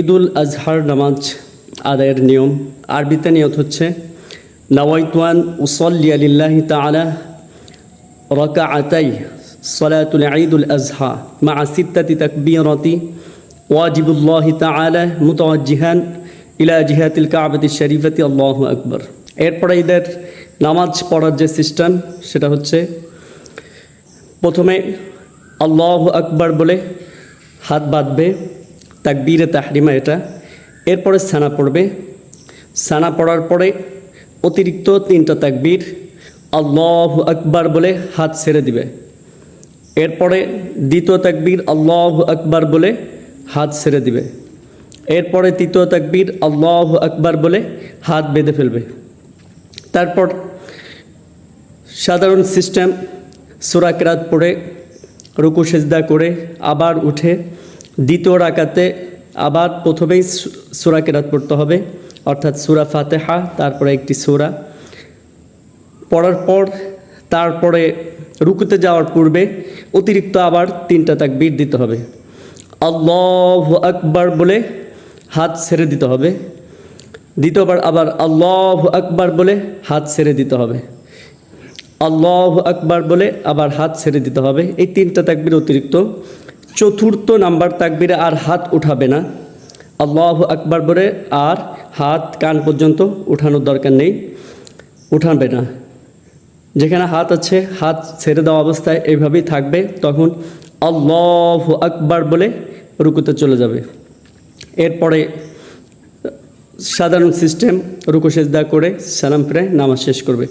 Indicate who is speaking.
Speaker 1: ঈদুল আজহার নামাজ আদায়ের নিয়ম। আরবিতে নিয়ত হচ্ছে, নওয়াইতুয়ান উসল্লি আলিল্লাহি তালা রকাআতাই সলাতুল ঈদুল আজহা মা সিত্তাতি তাকবীরাতি ওয়াজিবুল্লাহি তাআলা মুতাওয়াজ্জিহান ইলা জিহাতিল কাবাতি শরীফাতি। আল্লাহু আকবর। এরপরে ঈদের নামাজ পড়ার যে সিস্টেম, সেটা হচ্ছে প্রথমে আল্লাহ আকবার বলে হাত বাঁধবে তাকবীরে তাহরিমা এটা। এরপরে সানা পড়বে। সানা পড়ার পরে অতিরিক্ত তিনটা তাকবীর আল্লাহ আকবার বলে হাত ছেড়ে দিবে। এরপরে দ্বিতীয় তাকবীর আল্লাহ আকবার বলে হাত ছেড়ে দিবে। এরপরে তৃতীয় তাকবীর আল্লাহ আকবার বলে হাত বেঁধে ফেলবে। তারপর সাধারণ সিস্টেম সুরা কেরাত পড়ে, রুকু সেজদা করে আবার উঠে দ্বিতীয় রাকাতে আবার প্রথমেই সুরা কেরাত পড়তে হবে, অর্থাৎ সুরা ফাতেহা, তারপরে একটি সুরা। পড়ার পর তারপরে রুকুতে যাওয়ার পূর্বে অতিরিক্ত আবার তিনটা তাকবীর দিতে হবে। আল্লাহ আকবার বলে হাত ছেড়ে দিতে হবে। দ্বিতীয়বার আবার আল্লাহ আকবার বলে হাত ছেড়ে দিতে হবে। আল্লাহ আকবার বলে আবার হাত ছেড়ে দিতে হবে। এই তিনটা তাকবির অতিরিক্ত। চতুর্থ নাম্বার তাকবিরে আর হাত উঠাবে না। আল্লাহ আকবার বলে আর হাত কান পর্যন্ত উঠানোর দরকার নেই, উঠাবে না। যেখানে হাত আছে, হাত ছেড়ে দেওয়া অবস্থায় এইভাবেই থাকবে, তখন আল্লাহ আকবার বলে রুকুতে চলে যাবে। এরপরে সাধারণ সিস্টেম রুকু সেজদা করে সালাম ফিরে নামাজ শেষ করবে।